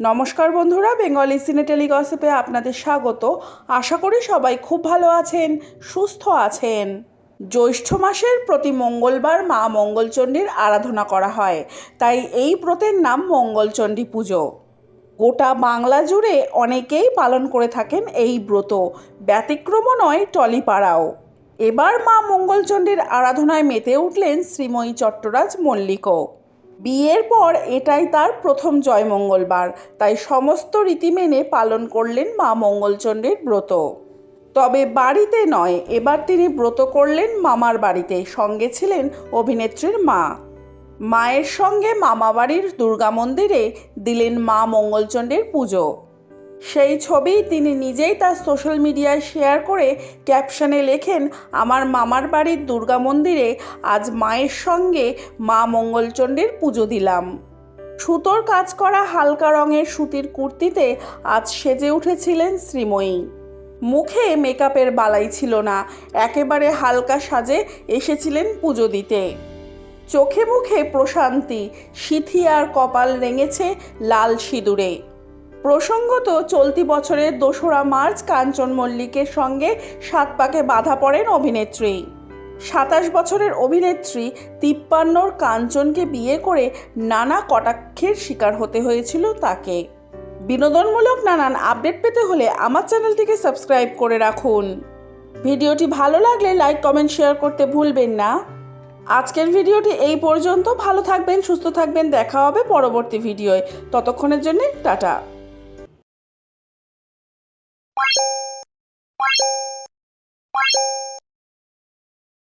নমস্কার বন্ধুরা, বেঙ্গলি সিনেটেলি গসিপে আপনাদের স্বাগত। আশা করি সবাই খুব ভালো আছেন, সুস্থ আছেন। জ্যৈষ্ঠ মাসের প্রতি মঙ্গলবার মা মঙ্গলচণ্ডীর আরাধনা করা হয়। তাই এই ব্রতের নাম মঙ্গলচণ্ডী পুজো। গোটা বাংলা জুড়ে অনেকেই পালন করে থাকেন এই ব্রত। ব্যতিক্রমও নয়, টলিপাড়াও। এবার মা মঙ্গলচণ্ডীর আরাধনায় মেতে উঠলেন শ্রীময়ী চট্টরাজ মল্লিকও। বিয়ের পর এটাই তার প্রথম জয় মঙ্গলবার। তাই সমস্ত রীতি মেনে পালন করলেন মা মঙ্গলচণ্ডীর ব্রত। তবে বাড়িতে নয়, এবার তিনি ব্রত করলেন মামার বাড়িতে। সঙ্গে ছিলেন অভিনেত্রীর মা। মায়ের সঙ্গে মামাবাড়ির দুর্গা মন্দিরে দিলেন মা মঙ্গলচণ্ডের পুজো। সেই ছবি তিনি নিজেই তার সোশ্যাল মিডিয়ায় শেয়ার করে ক্যাপশনে লেখেন, আমার মামার বাড়ির দুর্গা মন্দিরে আজ মায়ের সঙ্গে মা মঙ্গলচণ্ডীর পুজো দিলাম। সুতোর কাজ করা হালকা রঙের সুতির কুর্তিতে আজ সেজে উঠেছিলেন শ্রীময়ী। মুখে মেকআপের বালাই ছিল না, একেবারে হালকা সাজে এসেছিলেন পুজো দিতে। চোখে মুখে প্রশান্তি, সিথি আর কপাল রেঙেছে লাল সিঁদুরে। প্রসঙ্গত, চলতি বছরের দোসরা মার্চ কাঞ্চন মল্লিকের সঙ্গে সাত পাকে বাধা পড়েন অভিনেত্রী। সাতাশ বছরের অভিনেত্রী তিপ্পান্নর কাঞ্চনকে বিয়ে করে নানা কটাক্ষের শিকার হতে হয়েছিল তাকে। বিনোদনমূলক নানান আপডেট পেতে হলে আমার চ্যানেলটিকে সাবস্ক্রাইব করে রাখুন। ভিডিওটি ভালো লাগলে লাইক, কমেন্ট, শেয়ার করতে ভুলবেন না। আজকের ভিডিওটি এই পর্যন্ত। ভালো থাকবেন, সুস্থ থাকবেন। দেখা হবে পরবর্তী ভিডিওয়। ততক্ষণের জন্য টাটা।